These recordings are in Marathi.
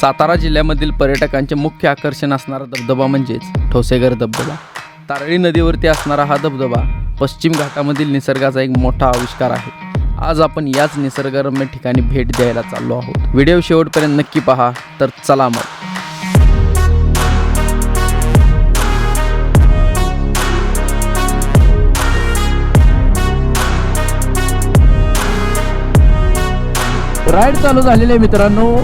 सातारा जिल्ह्यामधील पर्यटकांचे मुख्य आकर्षण असणारा धबधबा म्हणजेच ठोसेघर धबधबा. तारळी नदीवरती असणारा हा धबधबा पश्चिम घाटामधील निसर्गाचा एक मोठा आविष्कार आहे. आज आपण याच निसर्गरम्य ठिकाणी भेट द्यायला चाललो आहोत. व्हिडिओ शेवटपर्यंत नक्की पहा तर चला मग. राईड चालू झालेले मित्रांनो.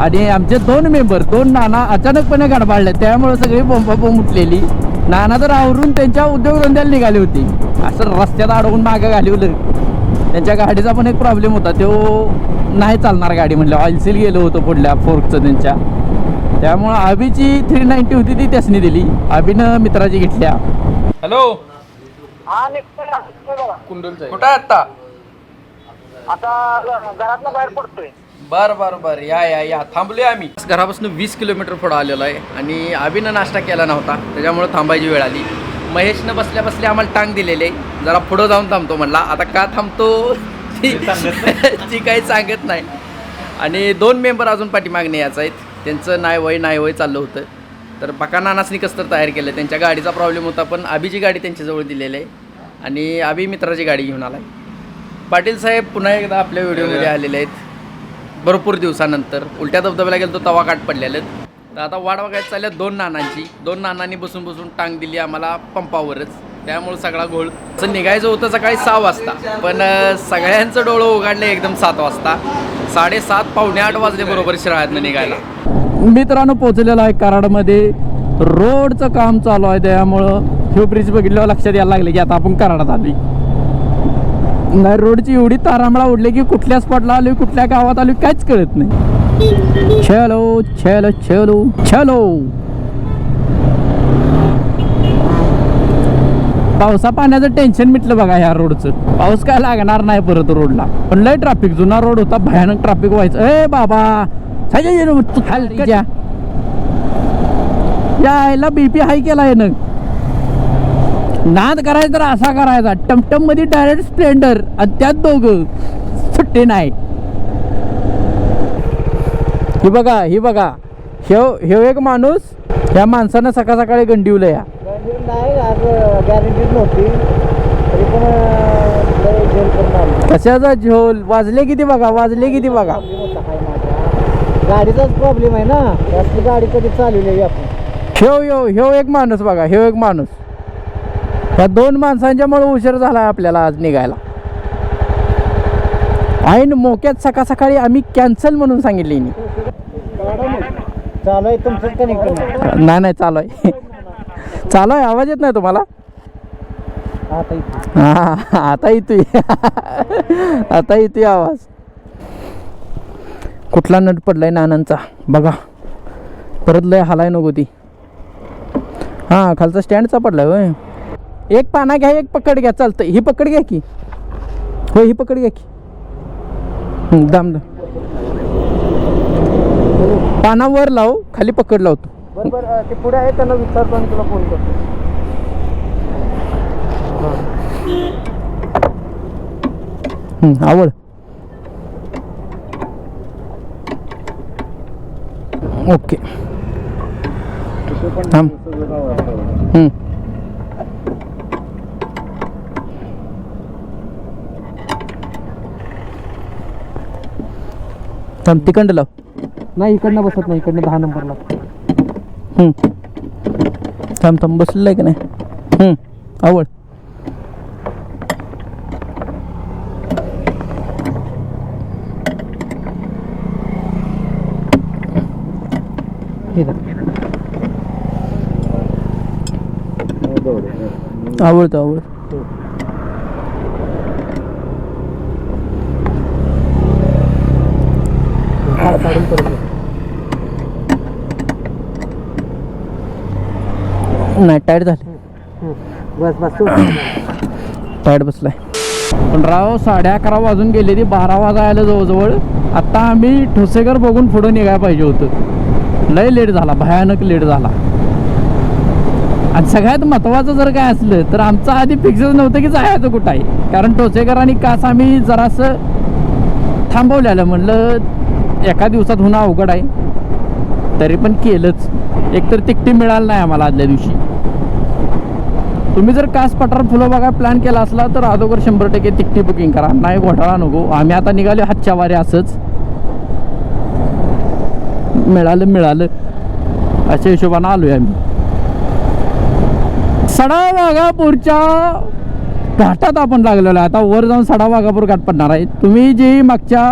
आणि आमचे दोन मेंबर दोन नाना अचानकपणे गडबाडले. त्यामुळे सगळी बोंबाबोंब उठलेली. नाना तर आवरून त्यांच्या उद्योगधंद्याला निघाली होती. असं रस्त्यात अडवून मागं घालवलं. त्यांच्या गाडीचा पण एक प्रॉब्लेम होता. तो नाही चालणार गाडी म्हणलं. ऑइल सील गेलं होतं पुढल्या फोर्कचं त्यांच्या. त्यामुळं अभिची थ्री नाईन्टी होती ती त्यासनी दिली. अभिनं मित्राची घेतल्या. हॅलो हा बघा. कुठं आहे आता आता घरातनं बाहेर पडतोय. बर बर बर. या या या. थांबलोय आम्ही. घरापासून वीस किलोमीटर पुढं आलेलो आहे आणि अभिनं नाश्ता केला नव्हता त्याच्यामुळे थांबायची वेळ आली. महेशनं बसल्या बसल्या आम्हाला टांग दिलेले. जरा पुढं जाऊन थांबतो म्हणला. आता का थांबतो? ती ती काही सांगत नाही. आणि दोन मेंबर अजून पाठीमागणे यायचं आहेत. त्यांचं नाही वय नाही वय चाललं होतं. तर बका नानासनी कसं तर तयार केलं. त्यांच्या गाडीचा प्रॉब्लेम होता पण अभिची गाडी त्यांच्याजवळ दिलेली आहे. आणि अभि मित्राची गाडी घेऊन आला पाटील साहेब पुन्हा एकदा आपल्या व्हिडिओमध्ये आलेले आहेत. भरपूर दिवसानंतर. उलट्या धबधब्याला गेलो तो तवा काट पडलेले तर आता वाट बघायला चालल्या दोन नानांची. दोन नानांनी बसून बसून टांग दिली आम्हाला पंपावरच. त्यामुळे सगळा घोळ. असं निघायचं होतं सकाळी सहा वाजता. पण सगळ्यांचं डोळं उघडलं एकदम सात वाजता. साडेसात पावणे आठ वाजले बरोबर शिराळ्यातनं निघायला. मित्रांनो पोहोचलेला आहे कराडमध्ये. रोडचं काम चालू आहे त्यामुळं ह्यो ब्रिज बघितल्यावर लक्षात यायला लागले की आता आपण कराडात आली नाही रोडची एवढी तारांबळा उडली की कुठल्या स्पॉटला आलोय कुठल्या गावात आलो काहीच कळत नाही. चलो चलो चलो चलो. पावसा पाण्याचं टेन्शन मिटलं बघा ह्या रोडचं पाऊस काय लागणार नाही परत रोडला पण लय ट्रॅफिक जुना रोड होता भयानक ट्रॅफिक व्हायचं. ए बाबा! सायजा तू खाली यायला बीपी हाय केला आहे ना. नाद करायचा तर असा करायचा. टमटममध्ये डायरेक्ट स्प्लेंडर आणि त्यात दोघं सुट्टे नाही ही बघा ही बघा. ह्यो ह्यो एक माणूस ह्या माणसानं सकाळ सकाळी गंडिवलं या कशाचा झोल? वाजले किती बघा वाजले किती बघा. गाडीचाच प्रॉब्लेम आहे ना. गाडी कधी चालवली आपण? ह्यो ह्यो ह्यो एक माणूस बघा ह्यो एक माणूस. ह्या दोन माणसांच्यामुळे उशीर झाला आपल्याला आज निघायला. ऐन मोक्यात सकाळ सकाळी आम्ही कॅन्सल म्हणून सांगितली. चालू आहे कनेक्ट नाही नाही चालू आहे. चालू आहे आवाज येत नाही तुम्हाला? आता हा येतोय. आता येतोय आवाज. कुठला नट पडलाय नानांचा? बघा. परत लय हालाय नको ती. हां खालचा स्टँडचा पडलाय होय. एक पाना घ्या एक पकड घ्या चालतं ही पकड घ्या की. होय ही पकड घ्या की. हं, दाम दाम पाना वर लाव खाली पकड लावतो. ते पुढे आहे त्यांना विचारतो आणि तुला फोन करतो. हं, आवड. ओके. थांब. थांब तिकंड लाव नाही इकडनं बसत नाही इकडनं दहा नंबरला हं. थांब थांब बसलेलं आहे का नाही हं, आवड ठीक आहे आवडतं आवड काढून परत नाही टाईट झाले. बस बस टाईट बसलाय. पण राव साडे अकरा वाजून गेले ती बारा वाजायला जवळजवळ. आता आम्ही ठोसेकर बघून पुढं निघायला पाहिजे होतं. लय लेट झाला भयानक लेट झाला. आणि सगळ्यात महत्त्वाचं जर काय असलं तर आमचं आधी फिक्सच नव्हतं की जायचं कुठं आहे. कारण टोसेकर आणि कास आम्ही जरासं थांबवलेलं. म्हणलं एका दिवसात होणं अवघड आहे. तरी पण केलंच. एकतर तिकटी मिळालं नाही आम्हाला आदल्या दिवशी. तुम्ही जर कास पठार फुलं बघा प्लॅन केला असला तर अगोदर शंभर टक्के तिकटी बुकिंग करा. नाही घोटाळा नको. आम्ही आता निघालो हातच्या वारे असंच. मिळालं मिळालं. अशा हिशोबानं आलोय आम्ही. सडा वाघापूरच्या घाटात आपण लागलेलो आहे. आता वर जाऊन सडा वाघापूर घाट पडणार आहे. तुम्ही जी मागच्या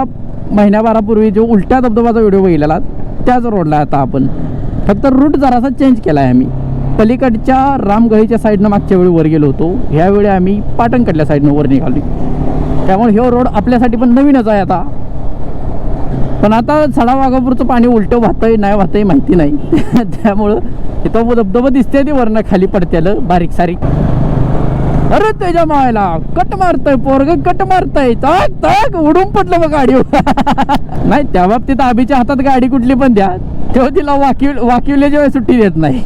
महिन्याभरापूर्वी जो उलट्या धबधबाचा व्हिडिओ बघितलेला त्याच रोडला आता आपण. फक्त रूट जरासा चेंज केला आहे आम्ही. पलीकडच्या रामगळीच्या साईडनं मागच्या वेळी वर गेलो होतो. ह्यावेळी आम्ही पाटणकडल्या साईडनं वर निघालो त्यामुळे हे रोड आपल्यासाठी पण नवीनच आहे आता. पण आता सडा वाघापूरचं पाणी उलटं वाहतंय नाही वाहतंय माहिती नाही. त्यामुळं इथं धबधबा दिसते ती वरनं खाली पडतेलं बारीक सारीक. अरे त्याच्या मायला कट मारतय पोरग कट मारतय. ताक ताक उडून पडलं बघ गाडी नाही त्या बाबतीत आबीच्या हातात गाडी कुठली पण द्या. तेव्हा तिला वाकिव वाकिवल्याच्या वेळेस सुट्टी देत नाही.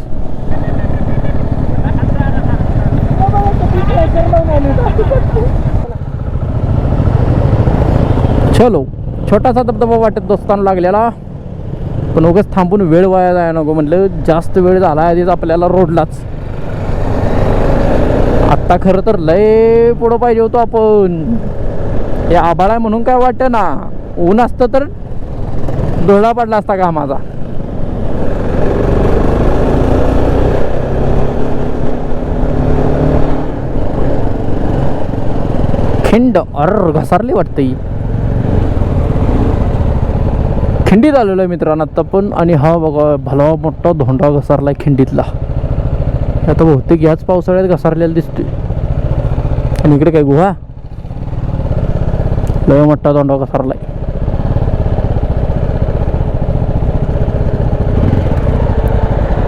चलो छोटासा धबधबा वाटत दोस्ताना लागलेला. पण उगाच थांबून वेळ वाया जाय नको म्हटलं जास्त वेळ झाला आधीच आपल्याला रोडलाच. आता खरं तर लय पुढं पाहिजे होतो आपण. हे आभाळ आहे म्हणून काय वाटतं ना? ऊन असतं तर डोळा पडला असता का माझा? खिंड अर घसारली वाटते खिंडीत आलेलो आहे मित्रांनो आत्ता पण आणि हा बघा भला मोठा धोंडा घसारलाय खिंडीतला. आता बहुतेक याच पावसाळ्यात घसारलेला दिसतोय. आणि इकडे काय गुहा लय मोठा धोंडा घसारलाय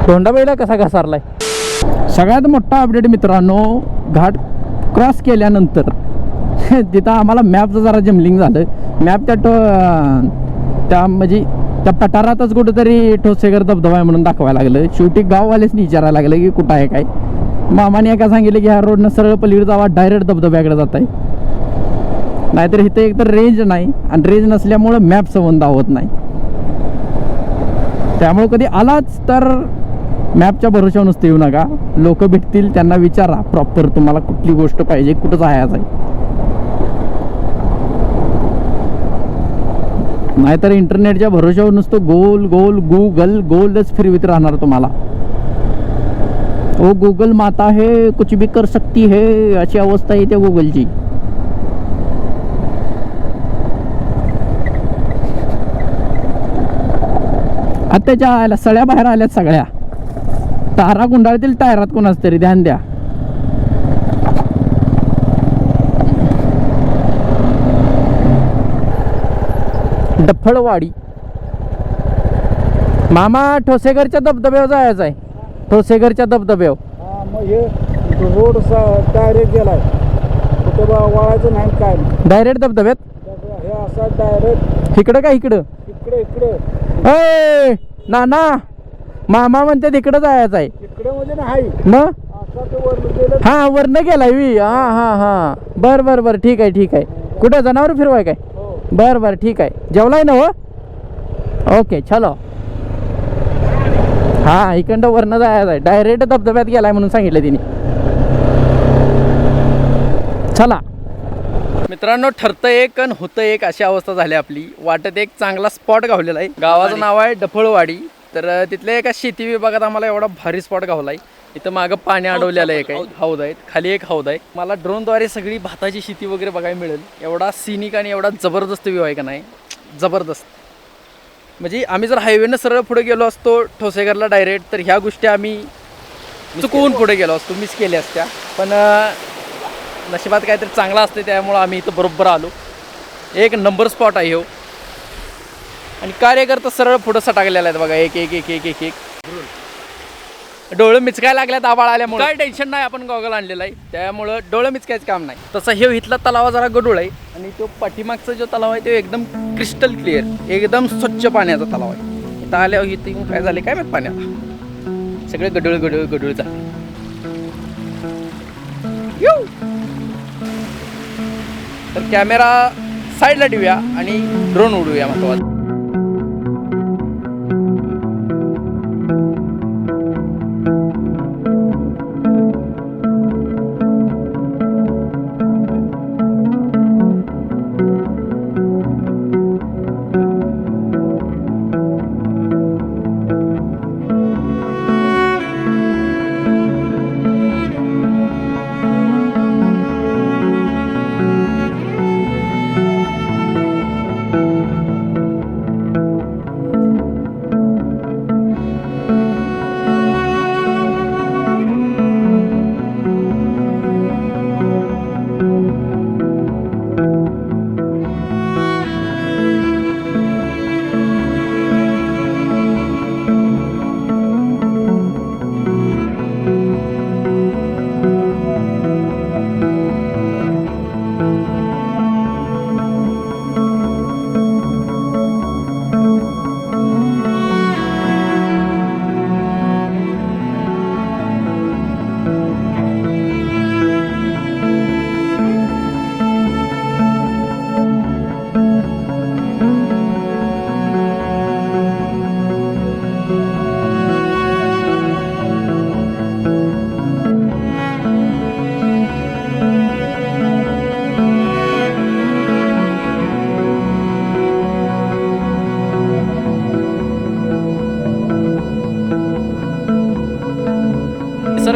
धोंडा बैला कसा घसारलाय सगळ्यात मोठा अपडेट मित्रांनो घाट क्रॉस केल्यानंतर तिथं आम्हाला मॅपचं जरा जमलिंग झालं मॅप त्या टो त्या म्हणजे त्या पठारातच कुठंतरी ठोसेगर धबधबा आहे म्हणून दाखवायला लागलं शेवटी गाववालेच विचारायला लागलं की कुठं आहे काय मामाने एका सांगितलं की ह्या रोडनं सरळ पलीकडे जावा डायरेक्ट धबधब्याकडे जात आहे नाहीतर इथं एकतर रेंज नाही आणि रेंज नसल्यामुळं मॅप संबंध होत नाही. त्यामुळे कधी आलाच तर मॅपच्या भरोशावर नुसतं येऊ नका. लोक भेटतील त्यांना विचारा. प्रॉपर तुम्हाला कुठली गोष्ट पाहिजे कुठं जायचं आहे. नाहीतर इंटरनेटच्या भरोशावर नुसतं गोल गोल गुगल गोलच फिरवित राहणार तुम्हाला. ओ गूगल माता है कुछ भी कर सकती है अशी अवस्था येते गुगलची आत्ताच्या आल्या सळ्या बाहेर आल्यात सगळ्या. तारा गुंडाळतील टायरात कोणाच तरी ध्यान द्या. डफळवाडी. मामा ठोसेघरच्या धबधब्यावर जायचं आहे ठोसेघरच्या धबधब्यावर. हा मग हे रोड डायरेक्ट गेलाय. कुठं बा वळायचं नाही काय नाही. डायरेक्ट धबधब्यात? हे असा डायरेक्ट इकडं का इकडं? इकडे इकडे. अय नाना मामा म्हणते तिकडं जायचं आहे. इकडे म्हणजे नाही. मग असा ते वर गेलं. हा वरनं गेलाय वी हा हा हा. बर बर बर. ठीक आहे ठीक आहे. कुठं जनावर फिरवाय काय? हो. बर बर. ठीक आहे. जेवलाय ना हो? ओके चलो. हा इकडं वरनं जायचं आहे डायरेक्ट धबधब्यात गेलाय म्हणून सांगितलं तिने. चला. मित्रांनो ठरतं एक आणि होतं एक अशी अवस्था झाली आपली. वाटत एक चांगला स्पॉट गावलेला आहे. गावाचं नाव आहे डफळवाडी. तर तिथल्या एका शेती विभागात आम्हाला एवढा भारी स्पॉट गावलाय. इथं मागं पाणी अडवलेलं आहे काही. हौद आहेत. खाली एक हौद आहे. मला ड्रोनद्वारे सगळी भाताची शेती वगैरे बघायला मिळेल. एवढा सिनिक आणि एवढा जबरदस्त व्ह्यू आहे का नाही? जबरदस्त. म्हणजे आम्ही जर हायवेनं सरळ पुढे गेलो असतो ठोसेघरला डायरेक्ट तर ह्या गोष्टी आम्ही चुकवून पुढे गेलो असतो मिस केल्या असत्या. पण नशिबात काहीतरी चांगला असते त्यामुळं आम्ही इथं बरोबर आलो. एक नंबर स्पॉट आहे हो. आणि कार्यकर्ता सरळ पुढं सटाकलेला आहेत बघा एक एक एक एक एक एक. डोळं मिचकायला लागल्यात आबाळ आल्यामुळे. काय टेन्शन नाही आपण गॉगल आणलेला आहे. त्यामुळं डोळं मिचकायचं काम नाही. तसा हे इथला तलाव जरा गडूळ आहे आणि तो पाठीमागचा जो तलाव आहे तो एकदम क्रिस्टल क्लिअर एकदम स्वच्छ पाण्याचा तलाव आहे. इथं आल्यावर इथं काय झाले काय माहीत पाण्याला? सगळे गडूळ गडूळ गडूळ झाले. येऊ तर कॅमेरा साईडला ठेवूया आणि ड्रोन उडूया महत्वाचं.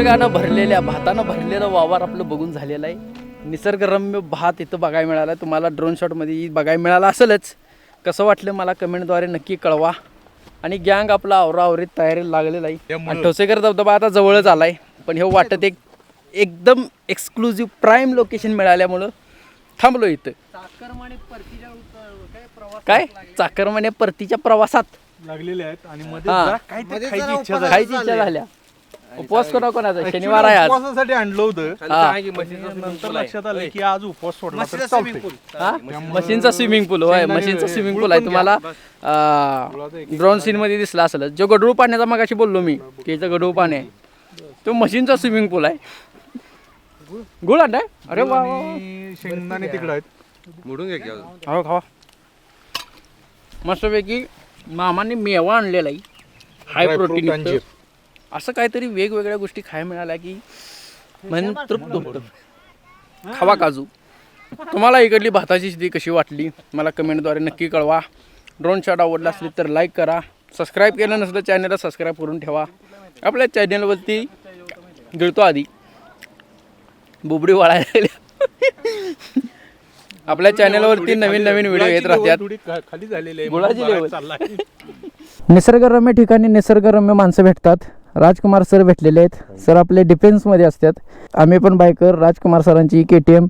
निसर्गानं भरलेल्या भातानं भरलेलं वावर आपलं बघून झालेलं आहे. निसर्गरम्य भात इथं बघायला मिळाला. तुम्हाला ड्रोन शॉटमध्ये बघायला मिळालं असेलच. कसं वाटलं मला कमेंटद्वारे नक्की कळवा. आणि गँग आपला आवरावरीत तयारीला लागलेला आहे. आणि ठोसेकर धबधबा आता जवळच आलाय. पण हे वाटत एक एकदम एक्सक्लुझिव्ह प्राईम लोकेशन मिळाल्यामुळं थांबलो इथं. काय चाकरमाने परतीच्या प्रवासात. लागलेले आहेत आणि मध्ये हा. जरा काय ते खायची इच्छा झाली. खायची इच्छा झाल्या उपवास कोणा कोणाचा शनिवार आहे आज. उपवासासाठी आणलं होतं. हा. नंतर लक्षात आलं की आज उपवास सोडला तर चालतंय. हा? मशीनचा स्विमिंग पूल होय. मशीनचा स्विमिंग पूल आहे. तुम्हाला ड्रोन सीन मध्ये दिसला असेल. जो गडूळ पाण्याचा मगाशी बोललो मी की इथं गडूळ पाणी आहे तो मशीनचा स्विमिंग पूल आहे. गुळ आणलाय? अरे वा वा, वा. आणि शेंगदाणे तिकडे आहेत. खावा खावा. मस्तपैकी मामाने मेवा आणलेला आहे. हाय Dry fruit प्रोटीन अंजीर. असं काहीतरी वेगवेगळ्या गोष्टी खायला मिळाल्या की मन तृप्त होतं. खावा काजू. तुम्हाला इकडली भाताची स्थिती कशी वाटली? मला कमेंटद्वारे नक्की कळवा. ड्रोन शॉट आवडला असली तर लाईक करा. सबस्क्राईब केलं नसलं चॅनलला सबस्क्राईब करून ठेवा. आपल्या चॅनलवरती गिळतो आधी. बुबडी वाळायला. आपल्या चॅनलवरती नवीन नवीन व्हिडिओ येत राहतात. खाली झालेली. निसर्गरम्य ठिकाणी निसर्गरम्य माणसं भेटतात. राजकुमार सर भेटलेले आहेत. सर आपले डिफेन्समध्ये असतात. आम्ही पण बायकर राजकुमार सरांची K T M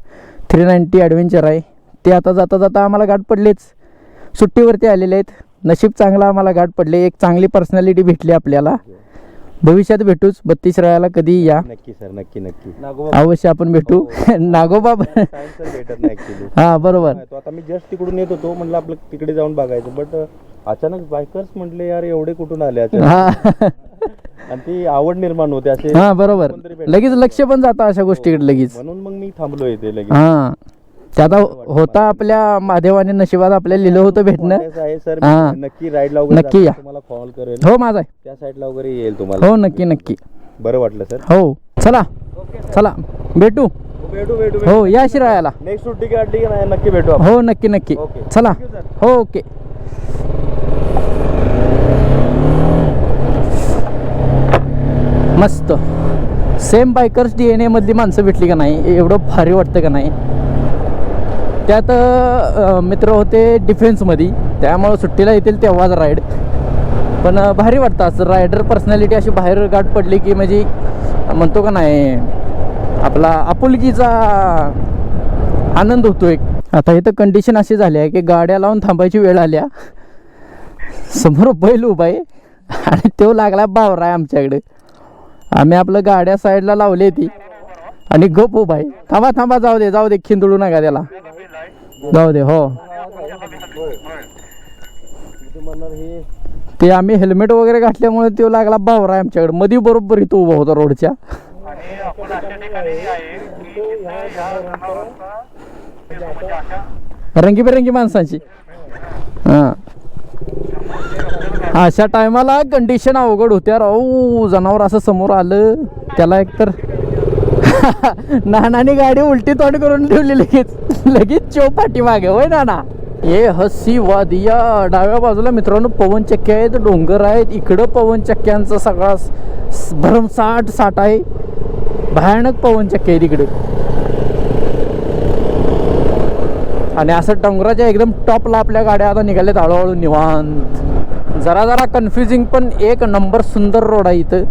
three ninety adventure आहे. ते आता जाता जाता आम्हाला गाठ पडलेच. सुट्टीवरती आलेले आहेत. नशीब चांगला आम्हाला गाठ पडले. एक चांगली पर्सनॅलिटी भेटली आपल्याला. भविष्यात भेटूच. बत्तीस रायाला कधी या. नक्की सर. नक्की नक्की. अवश्य आपण भेटू. नागोबा टाइम सर भेटत नाही हा बरोबर. तो आता मी जस्ट तिकडून येत होतो. म्हणलं आपलं तिकडे जाऊन बघायचं. बट अचानक बायकर्स म्हटले यार एवढे कुठून आले? अचानक. हा. आणि ती आवड निर्माण होते असे हा बरोबर. लगेच लक्ष पण जातं अशा गोष्टीकडे लगेच. म्हणून मग मी थांबलो इथे लगेच. हा. ते आता होता आपल्या महादेवाने नशिबात आपल्याला लिहिलं होतं भेटणं. आहे सर. हा. नक्की राईडला वगैरे नक्की या. तुम्हाला कॉल करेल. हो माझा आहे. त्या साईडला वगैरे येईल तुम्हाला. हो नक्की नक्की. बरं वाटलं सर. हो. चला. चला. भेटू. भेटू भेटू हो या शिरायाला. नेक्स्ट सुट्टी काढली की नाही नक्की भेटू आपण. हो नक्की नक्की. चला. हो ओके. मस्त. सेम बायकर्स डी एन एमधली माणसं भेटली का नाही? एवढं भारी वाटतं का नाही? त्यात मित्र होते डिफेन्समध्ये त्यामुळं सुट्टीला येतील तेव्हाच राईड पण भारी वाटतं असं. रायडर पर्सनॅलिटी अशी बाहेर गाठ पडली की म्हणजे म्हणतो का नाही आपला आपुलकीचा आनंद होतो एक. आता इथं कंडिशन अशी झाली आहे की गाड्या लावून थांबायची वेळ आल्या समोर बैल उभा आहे आणि तो लागला बावरा आहे आमच्याकडे. आम्ही आपलं गाड्या साईडला लावली ती आणि गप उभा आहे. थांबा थांबा जाऊ दे जाऊ दे खिंदळू नका त्याला. जाऊ दे हो. ते आम्ही हेल्मेट वगैरे घातल्यामुळे तो लागला बावरा आमच्याकडे. मध्ये बरोबर इथं उभा होता रोडच्या. रंगीबेरंगी माणसांची. हां. अशा टायमाला कंडिशन अवघड होत्या राहू जनावर असं समोर आलं. त्याला एकतर नानाने गाडी उलटी तोंड करून ठेवली लगेच. लगेच चौपाटी मागे होय नाना? ए हसी वादिया डाव्या बाजूला मित्रांनो पवन चक्क्या आहेत डोंगर आहेत. इकडं पवन चक्क्यांचा सगळा भरमसाठ साठ आहे. भयानक पवन चक्के आहेत इकडे. आणि असं डोंगराच्या एकदम टॉपला आपल्या गाड्या आता निघाल्यात हळूहळू निवांत. जरा जरा कन्फ्युजिंग पण एक नंबर सुंदर रोड आहे इथं.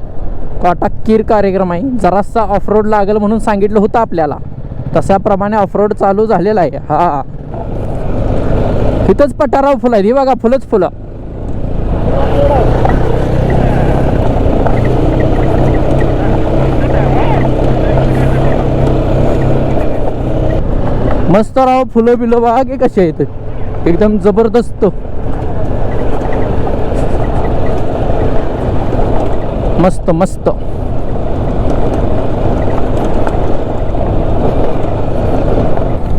काटाकीर कार्यक्रम आहे. जरासा ऑफ रोड लागेल म्हणून सांगितलं होतं आपल्याला. तशाप्रमाणे ऑफरोड चालू झालेला आहे. हा. इथंच पटाराव फुलं आहेत. ही बघा फुलंच फुलं. मस्त राव फुलं बिलं बघा की कसे आहेत? एकदम जबरदस्त. मस्त मस्त.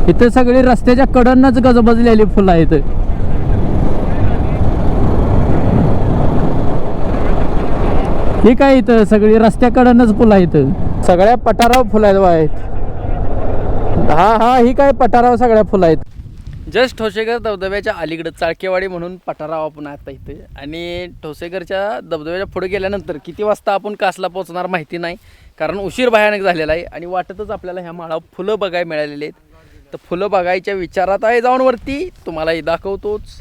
इथे सगळी रस्त्याच्या कडनच गजबजलेली फुलं आहेत. ठीक काय इथं? सगळी रस्त्याकडनच फुलं आहेत. सगळ्या पठारावर फुलं आहेत. हा हा ही काय पटाराव सगळ्या फुलं आहेत. जस्ट ठोसेकर धबधब्याच्या अलीकडं चाळकेवाडी म्हणून पठार आहो आपण आता इथे. आणि ठोसेकरच्या धबधब्याच्या पुढे गेल्यानंतर किती वाजता आपण कासला पोहोचणार माहिती नाही कारण उशीर भयानक झालेला आहे. आणि वाटतच आपल्याला ह्या माळा फुलं बघायला मिळालेली आहेत. तर फुलं बघायच्या विचारात आहे जाऊन वरती तुम्हालाही दाखवतोच.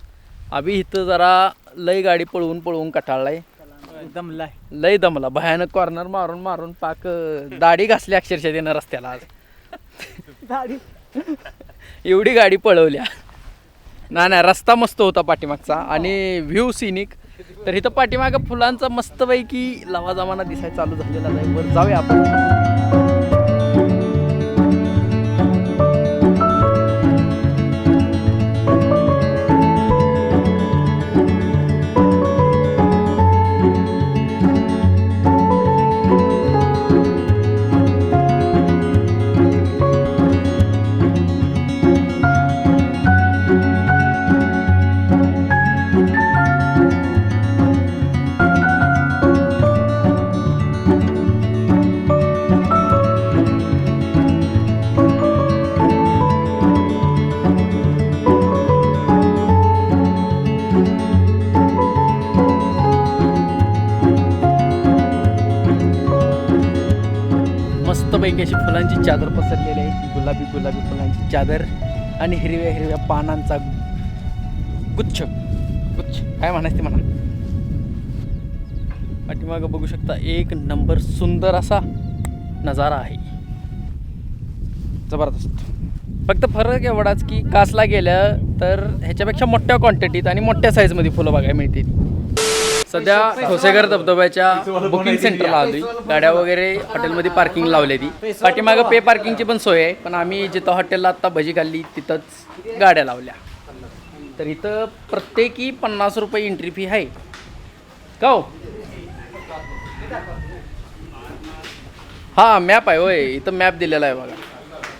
आम्ही इथं जरा लय गाडी पळवून पळवून कटाळलाय. दमलाय. लय दमला. भयानक कॉर्नर मारून मारून पाक दाढी घासली अक्षरशः त्यानं रस्त्याला आज. एवढी गाडी पळवल्या. नाही नाही रस्ता मस्त होता पाठीमागचा आणि व्ह्यू सिनिक तर इथं पाठीमागं फुलांचा मस्तपैकी लवा जमाना दिसायला चालू झालेला नाही वर जाऊया आपण. रंगीबेरंगी अशी फुलांची चादर पसरलेली आहे. गुलाबी गुलाबी फुलांची चादर आणि हिरव्या हिरव्या पानांचा गुच्छ. गुच्छ. काय म्हणायचं ते म्हणा. पाठीमागं बघू शकता एक नंबर सुंदर असा नजारा आहे. जबरदस्त. फक्त फरक एवढाच की कासला गेलं तर ह्याच्यापेक्षा मोठ्या क्वांटिटीत आणि मोठ्या साईजमध्ये फुलं बघायला मिळतील. सध्या ठोसेघर धबधब्याच्या बुकिंग सेंटरला आली गाड्या वगैरे हॉटेलमध्ये पार्किंग लावली ती पाठीमागं पे पार्किंगची पण सोय आहे पण आम्ही जिथं हॉटेलला आत्ता भजी खाल्ली तिथंच गाड्या लावल्या. तर इथं प्रत्येकी पन्नास रुपये एंट्री फी आहे. का हो? हा मॅप आहे होय. इथं मॅप दिलेला आहे बघा.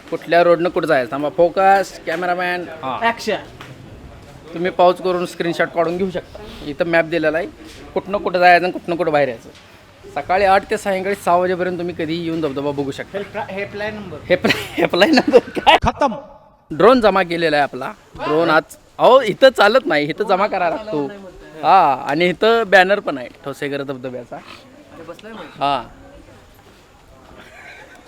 कुठल्या रोडनं कुठं जायचं? थांबा. फोकस कॅमेरामॅन हां तुम्ही पाऊच करून स्क्रीनशॉट काढून घेऊ शकता. इथं मॅप दिलेला आहे. कुठनं कुठं जायचं आणि कुठनं कुठं बाहेर यायचं. सकाळी आठ ते सायंकाळी सहा वाजेपर्यंत तुम्ही कधी येऊन धबधबा बघू शकता. हेल्पलाईन नंबर हेल्पलाईन नंबर काय? खतम. ड्रोन जमा केलेला आहे आपला. ड्रोन आज अहो इथं चालत नाही. इथं जमा करायला लागतो. हा आणि इथं बॅनर पण आहे. ठोसेगर धबधब्याचा. हा.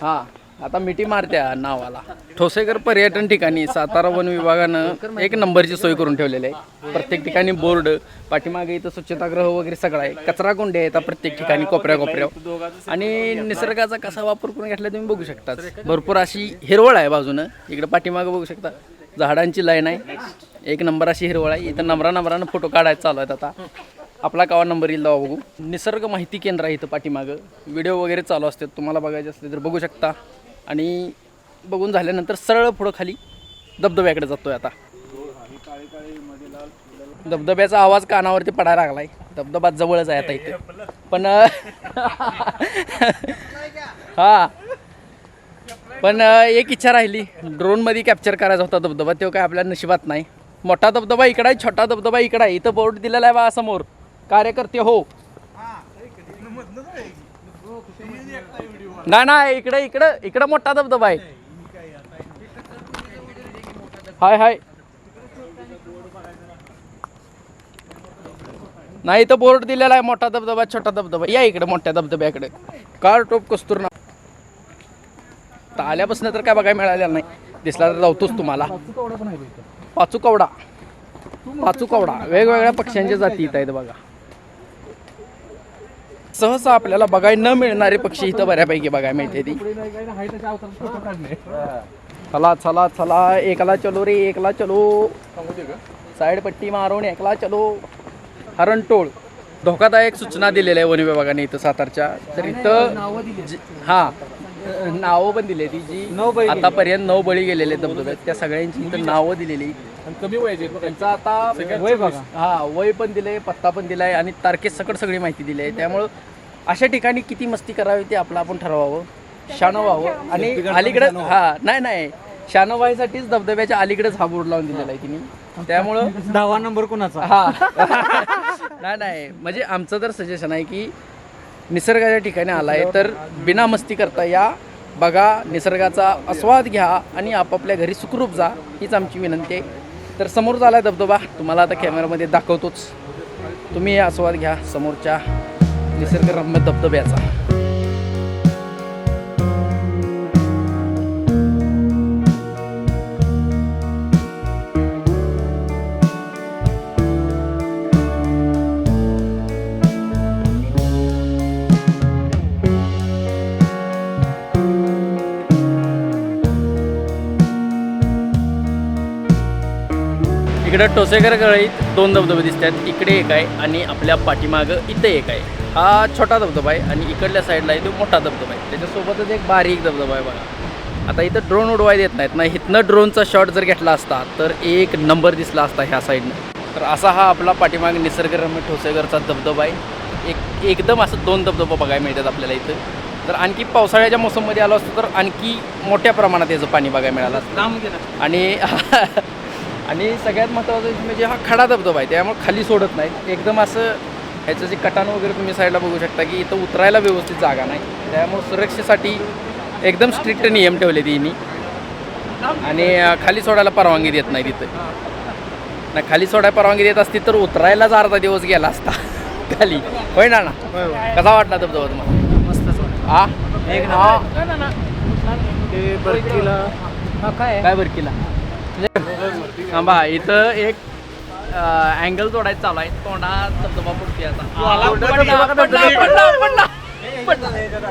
हा. आता मिठी मारत्या नावाला. ठोसेकर पर्यटन ठिकाणी सातारा वन विभागानं एक नंबरची सोय करून ठेवलेली आहे. प्रत्येक ठिकाणी बोर्ड पाठीमागे इथं स्वच्छतागृह वगैरे सगळं आहे. कचरा कोंडे आहेत प्रत्येक ठिकाणी कोपऱ्या कोपऱ्यावर आणि निसर्गाचा कसा वापर करून घेतला तुम्ही बघू शकता. भरपूर अशी हिरवळ आहे बाजूनं. इकडं पाठीमागं बघू शकता. झाडांची लाईन आहे. एक नंबर अशी हिरवळ आहे. इथं नंबरा नंबरानं फोटो काढायचा चालू आहेत आता. आपला कावा नंबर येईल बघू. निसर्ग माहिती केंद्र आहे इथं पाठीमागं. व्हिडिओ वगैरे चालू असतात. तुम्हाला बघायचे असले तर बघू शकता. आणि बघून झाल्यानंतर सरळ पुढं खाली धबधब्याकडे जातोय आता. धबधब्याचा आवाज कानावरती पडायला लागलाय. धबधबा जवळच आहे आता इथे. पण हा. पण एक इच्छा राहिली. ड्रोनमध्ये कॅप्चर करायचा होता धबधबा. तो काय आपल्या नशिबात नाही. मोठा धबधबा इकडं आहे छोटा धबधबा इकडं आहे. इथं बोर्ड दिलेला आहे बा समोर. कार्यकर्ते हो. नाही नाही इकडे इकडं इकडं मोठा धबधबा आहे. हाय हाय. नाही इथं बोर्ड दिलेला आहे मोठा धबधबा छोटा धबधबा. या इकडे मोठ्या धबधब्याकडे. कार टोप कस्तूर ना आल्यापासून तर काय बघायला मिळालेलं नाही. दिसला तर जाऊतोच तुम्हाला. पाचू कवडा. पाचू कवडा. वेगवेगळ्या पक्ष्यांच्या जाती इथं आहेत बघा. सहसा आपल्याला बघायला न मिळणारे पक्षी इथं बऱ्यापैकी बघायला मिळते ती. चला चला चला एकला चलो रे एकला चलो. साईड पट्टी मारून एकला चलो. हरणटोळ धोकादायक सूचना दिलेल्या आहे वन विभागाने इथं सातारच्या. तर इथं हा नावं पण दिली ती जी आतापर्यंत नऊ बळी गेलेले धबधब्यात त्या सगळ्यांची इथं नावं दिलेली. कमी वयाचे त्यांचं आता वय बघा. हा वय पण दिलंय पत्ता पण दिलाय आणि तारखेस सकट सगळी माहिती दिली आहे त्यामुळं अशा ठिकाणी किती मस्ती करावी ते आपलं आपण ठरवावं. शानं व्हावं. आणि अलीकडं हा नाही नाही. शानं व्हायसाठीच धबधब्याच्या अलीकडेच हा बोर्ड लावून दिलेला आहे तिने. त्यामुळं दहावा नंबर कोणाचा? हा. नाही नाही. म्हणजे आमचं तर सजेशन आहे की निसर्गाच्या ठिकाणी आलाय तर बिना मस्ती करता या. बघा निसर्गाचा आस्वाद घ्या आणि आपापल्या घरी सुखरूप जा. हीच आमची विनंती आहे. तर समोर झाला धबधबा तुम्हाला आता कॅमेरामध्ये दाखवतोच. तुम्ही आस्वाद घ्या समोरच्या निसर्गरम्य धबधब्याचा इकडं टोसेकर गळीत दोन धबधबे दिसतात इकडे एक आहे आणि आपल्या पाठीमागं इथं एक आहे. हा छोटा धबधबा आहे आणि इकडल्या साईडला आहे तो मोठा धबधबा आहे. त्याच्यासोबतच एक बारीक धबधबा आहे बघा. आता इथं ड्रोन उडवाय देत नाहीत. ना इथनं ड्रोनचा शॉट जर घेतला असता तर एक नंबर दिसला असता ह्या साईडनं तर असा हा आपला पाठीमाग निसर्गरम्य ठोसेगरचा धबधबा आहे. एक एकदम असं दोन धबधबा बघायला मिळतात आपल्याला इथं. तर आणखी पावसाळ्याच्या मोसममध्ये आलो असतो तर आणखी मोठ्या प्रमाणात याचं पाणी बघायला मिळालं असतं. आणि आणि सगळ्यात महत्त्वाचं म्हणजे हा खडा धबधबा आहे त्यामुळे खाली सोडत नाही एकदम असं ह्याचं जे कटाण वगैरे तुम्ही साईडला बघू शकता की इथं उतरायला व्यवस्थित जागा नाही. त्यामुळे सुरक्षेसाठी एकदम स्ट्रिक्ट नियम ठेवले तिने आणि खाली सोडायला परवानगी देत नाही तिथं ना खाली सोडायला परवानगी देत असती तर उतरायलाच अर्धा दिवस गेला असता खाली. होय ना ना? कसा वाटला धबधबा तुम्हाला मस्तच हा एक हा. ते बरकीला. काय? बरं केला थांबा इथं एक अँगल जोडायचं चालू आहे. तोंडात धबधबा आता. आ, पडला, पडला,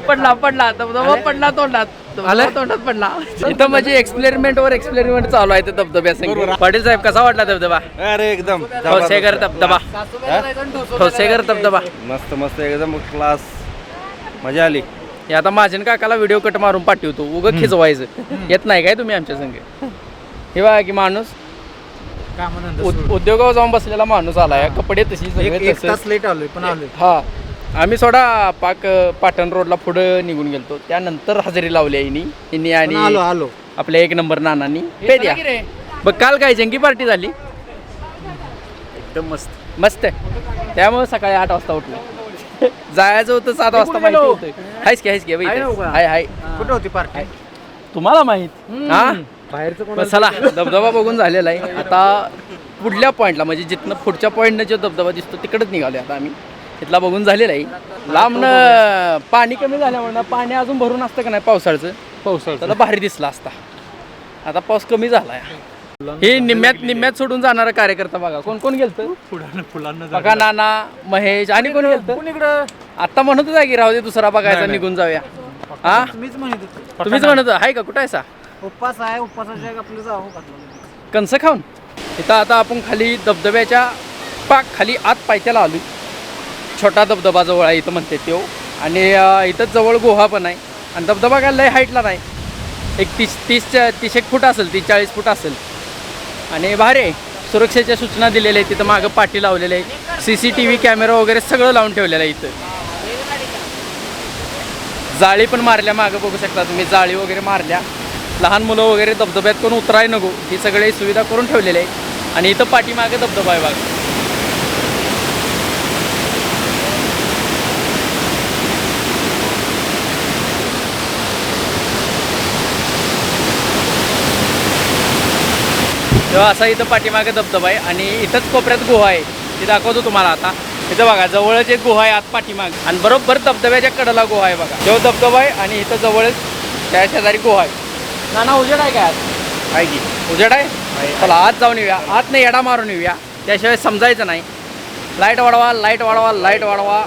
पडला, पडला. धबधबा पडला तोंडात. तोंडात पडला. इथं म्हणजे एक्सपेरिमेंट वर एक्सपेरिमेंट चालू आहे ते धबधब्या पाटील साहेब कसा वाटला धबधबा? अरे एकदम. ठोसेगर धबधबा. ठोसेगर धबधबा. मस्त मस्त. एकदम क्लास मजा आली. हे आता माझ्या काकाला व्हिडिओ कट मारून पाठवतो. उगं खिजवायचं. येत नाही काय तुम्ही आमच्या संग? हे बघा की माणूस उद- उद्योगावर जाऊन बसलेला माणूस आलाय. कपडे तशी सगळे तसंच. लेट आलोय पण आलोय. हा. आम्ही सोडा पाक पाटण रोडला पुढं निघून गेलतो. त्यानंतर हजेरी लावली आहे हिनी आणि आलो आपल्या एक नंबर नानांनी. पे द्या बघ काल काय जंगी पार्टी झाली? एकदम मस्त. मस्त आहे. त्यामुळे सकाळी आठ वाजता उठलो. जायचं होतं सात वाजता माहिती होतं. हायच की हायच की? हाय हाय. कुठे होती पार्टी? तुम्हाला माहीत? हा? बाहेरचं पण चला धबधबा बघून झालेला आहे. आता पुढल्या पॉईंटला म्हणजे जिथनं पुढच्या पॉईंटनं जो धबधबा दिसतो तिकडच निघाले आता आम्ही. तिथला बघून झालेला आहे. लांबनं पाणी कमी झाल्यामुळे पाणी अजून भरून असतं का नाही पावसाळ्याचं? पावसाळ्याचं. त्याला भारी दिसला असता. आता पाऊस कमी झाला हे निम्म्यात निम्म्यात सोडून जाणारा कार्यकर्ता बघा. कोण कोण गेलतं? फुलांना फुलांना बघा नाना महेश आणि कोण गेलतं? इकडं? आता म्हणत होता की राहू दे दुसरा बघायचा निघून जाऊया. हा मीच म्हणत होतो. तुम्हीच म्हणत आहे का कुठं आहे सा उपवास आहे उपवासाच्या आपलं जाऊ कंस खाऊन? इथं आता आपण खाली धबधब्याच्या पाक खाली आत पायथ्याला आलो छोटा धबधबा जवळ आहे इथं म्हणते तो हो. आणि अं, इथं जवळ गुहा पण आहे. आणि धबधबा काय लय हाईटला नाही. एक तीस तीस तीस एक फूट असेल तीस चाळीस फूट असेल. आणि भारी आहे. सुरक्षेच्या सूचना दिलेल्या आहेत तिथं मागं पाठी लावलेल्या आहेत. C C T V camera वगैरे सगळं लावून ठेवलेलं आहे इथं. जाळी पण मारल्या मागं बघू शकता तुम्ही. जाळी वगैरे मारल्या. लहान मुलं वगैरे धबधब्यात कोण उतराय नको ही सगळी सुविधा करून ठेवलेली आहे आणि इथं पाठीमागे धबधबा आहे बघा. तेव्हा असा इथं पाठीमागे धबधबा आहे आणि इथंच कोपऱ्यात गुहा आहे. ती दाखवतो तुम्हाला आता. इथं बघा जवळच एक गुहा आहे आत पाठीमाग. आणि बरोबर धबधब्याच्या कडेला गुहा आहे बघा. तेव्हा धबधबा आहे आणि इथं जवळच त्या शेजारी गुहा आहे. नाना उजेड आहे काय आहे की. उजेड आहे? चला आत जाऊन येऊया. आत नाही येडा मारून येऊया. त्याशिवाय समजायचं नाही. लाइट वाढवा लाइट वाढवा लाइट वाढवा.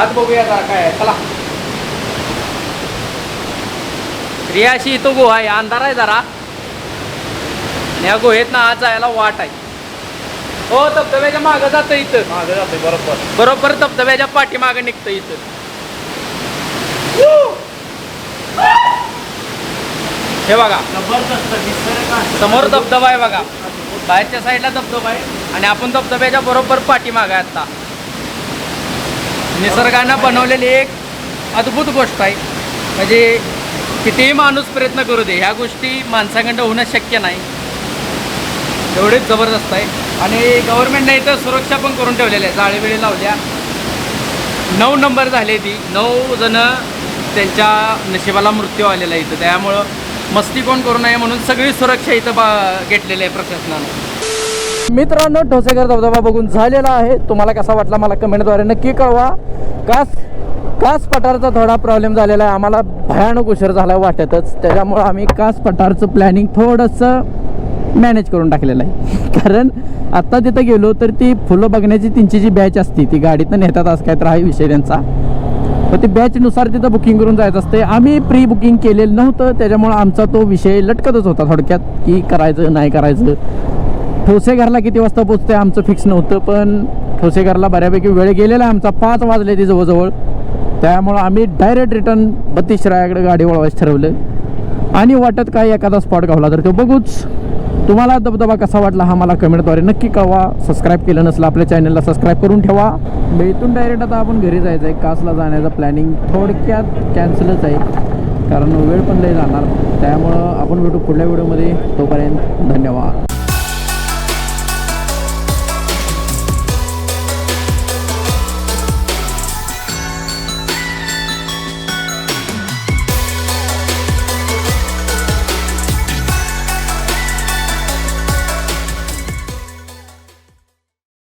आत बघूया जरा काय चला. रियाशी इथं गुहा आहे. अंधार आहे जरा. या गुहेत ना आज जायला वाट आहे. हो धबधब्याच्या मागं जातं इथं. मागे जाते बरोबर. बरोबर धबधब्याच्या पाठीमागं निघतं इथं. हे बघा. समोर धबधबा आहे बघा. बाहेरच्या साईडला धबधबा आहे आणि आपण धबधब्याच्या बरोबर पाठीमागं आहे आता. निसर्गानं बनवलेली एक अद्भुत गोष्ट आहे. म्हणजे कितीही माणूस प्रयत्न करू दे ह्या गोष्टी माणसाकडं होणं शक्य नाही. एवढेच जबरदस्त आहे. आणि गव्हर्नमेंटने इथं सुरक्षा पण करून ठेवलेल्या आहे जाळीबिळी लावल्या. नऊ नंबर झाले ती. नऊ जण त्यांच्या नशिबाला मृत्यू आलेला आहे इथं. त्यामुळं मस्ती कोण करू नये म्हणून सगळी सुरक्षा इथं बा घेतलेली आहे प्रशासनानं. मित्रांनो ठोसेकर धबधबा बघून झालेला आहे. तुम्हाला कसा वाटला मला कमेंटद्वारे नक्की कळवा. कास कास पठारचा थोडा प्रॉब्लेम झालेला आहे. आम्हाला भयानक उशीर झाला वाटतच. त्याच्यामुळं आम्ही कास पठारचं प्लॅनिंग थोडंसं मॅनेज करून टाकलेला आहे. कारण आत्ता तिथं गेलो तर ती फुलं बघण्याची त्यांची जी बॅच असते ती गाडीतनं नेतात असं काय तर आहे विषय त्यांचा. तर ते बॅचनुसार तिथं बुकिंग करून जायचं असते आम्ही प्री बुकिंग केलेलं नव्हतं त्याच्यामुळं आमचा तो विषय लटकतच होता थोडक्यात की करायचं नाही करायचं. ठोसेघरला किती वाजता पोचते आमचं फिक्स नव्हतं पण ठोसेघरला बऱ्यापैकी वेळ गेलेला आमचा पाच वाजले ते जवळजवळ. त्यामुळं आम्ही डायरेक्ट रिटर्न बत्तीस शिरायाकडे गाडी वळवायचं ठरवलं. आणि वाटत काय एखादा स्पॉट गावला तर तो बघूच. तुम्हाला दबदबा कसा वाटला हा मला कमेंटद्वारे नक्की कळवा. सबस्क्राईब केलं नसलं आपल्या चॅनलला सबस्क्राईब करून ठेवा. मग इथून डायरेक्ट आता आपण घरी जायचं आहे. कासला जाण्याचं प्लॅनिंग थोडक्यात कॅन्सलच आहे. कारण वेळ पण लई जाणार. त्यामुळं आपण भेटू पुढल्या व्हिडिओमध्ये तोपर्यंत धन्यवाद.